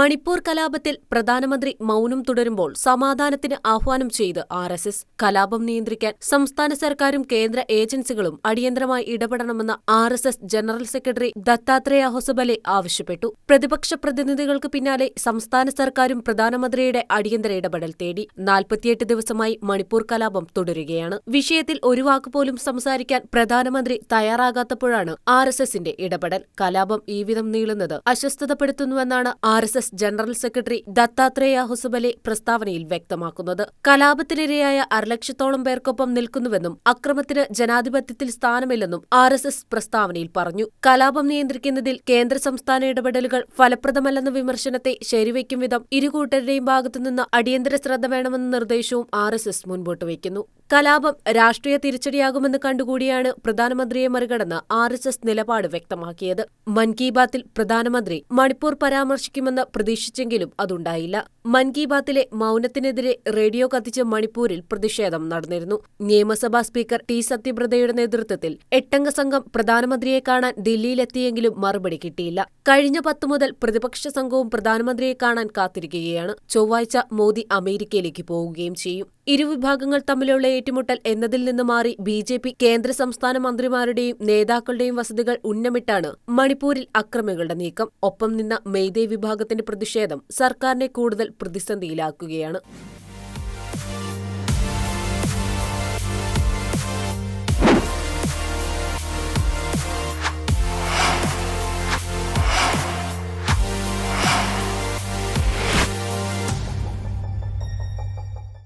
മണിപ്പൂർ കലാപത്തിൽ പ്രധാനമന്ത്രി മൗനം തുടരുമ്പോൾ സമാധാനത്തിന് ആഹ്വാനം ചെയ്ത് ആർ എസ് എസ് കലാപം നിയന്ത്രിക്കാൻ സംസ്ഥാന സർക്കാരും കേന്ദ്ര ഏജൻസികളും അടിയന്തരമായി ഇടപെടണമെന്ന് R S S general secretary Dattatreya Hosabale ആവശ്യപ്പെട്ടു. പ്രതിപക്ഷ പ്രതിനിധികൾക്ക് പിന്നാലെ സംസ്ഥാന സർക്കാരും പ്രധാനമന്ത്രിയുടെ അടിയന്തര ഇടപെടൽ തേടി നാൽപ്പത്തിയെട്ട് ദിവസമായി മണിപ്പൂർ കലാപം തുടരുകയാണ്. വിഷയത്തിൽ ഒരു വാക്കുപോലും സംസാരിക്കാൻ പ്രധാനമന്ത്രി തയ്യാറാകാത്തപ്പോഴാണ് ആർ എസ് എസിന്റെ ഇടപെടൽ. കലാപം ഈ വിധം നീളുന്നത് അസ്വസ്ഥതപ്പെടുത്തുന്നുവെന്നാണ് R S S general secretary Dattatreya Hosabale പ്രസ്താവനയിൽ വ്യക്തമാക്കുന്നത്. കലാപത്തിനിരയായ അരലക്ഷത്തോളം പേർക്കൊപ്പം നിൽക്കുന്നുവെന്നും അക്രമത്തിന് ജനാധിപത്യത്തിൽ സ്ഥാനമില്ലെന്നും ആർ പ്രസ്താവനയിൽ പറഞ്ഞു. കലാപം നിയന്ത്രിക്കുന്നതിൽ കേന്ദ്ര സംസ്ഥാന ഇടപെടലുകൾ ഫലപ്രദമല്ലെന്ന വിമർശനത്തെ ശരിവയ്ക്കും വിധം ഇരുകൂട്ടരുടെയും ഭാഗത്തുനിന്ന് അടിയന്തര ശ്രദ്ധ വേണമെന്ന നിർദ്ദേശവും ആർ എസ് എസ് മുൻപോട്ട് വയ്ക്കുന്നു. കലാപം രാഷ്ട്രീയ തിരിച്ചടിയാകുമെന്ന് കണ്ടുകൂടിയാണ് പ്രധാനമന്ത്രിയെ മറികടന്ന് ആർ എസ് എസ് നിലപാട് വ്യക്തമാക്കിയത്. മൻ കി ബാത്തിൽ പ്രധാനമന്ത്രി മണിപ്പൂർ പരാമർശിക്കുമെന്ന് പ്രതീക്ഷിച്ചെങ്കിലും അതുണ്ടായില്ല. മൻ കി ബാത്തിലെ മൗനത്തിനെതിരെ റേഡിയോ കത്തിച്ച് മണിപ്പൂരിൽ പ്രതിഷേധം നടന്നിരുന്നു. നിയമസഭാ സ്പീക്കർ ടി സത്യബ്രതയുടെ നേതൃത്വത്തിൽ എട്ടംഗ സംഘം പ്രധാനമന്ത്രിയെ കാണാൻ ദില്ലിയിലെത്തിയെങ്കിലും മറുപടി കിട്ടിയില്ല. കഴിഞ്ഞ പത്തു മുതൽ പ്രതിപക്ഷ സംഘവും പ്രധാനമന്ത്രിയെ കാണാൻ കാത്തിരിക്കുകയാണ്. ചൊവ്വാഴ്ച മോദി അമേരിക്കയിലേക്ക് പോവുകയും ചെയ്യും. ഇരുവിഭാഗങ്ങൾ തമ്മിലുള്ള ഏറ്റുമുട്ടൽ എന്നതിൽ നിന്ന് മാറി ബി ജെ പി കേന്ദ്ര സംസ്ഥാന മന്ത്രിമാരുടെയും നേതാക്കളുടെയും വസതികൾ ഉന്നമിട്ടാണ് മണിപ്പൂരിൽ അക്രമികളുടെ നീക്കം. ഒപ്പം നിന്ന മെയ്തേ വിഭാഗത്തിന്റെ പ്രതിഷേധം സർക്കാരിനെ കൂടുതൽ പ്രതിസന്ധിയിലാക്കുകയാണ്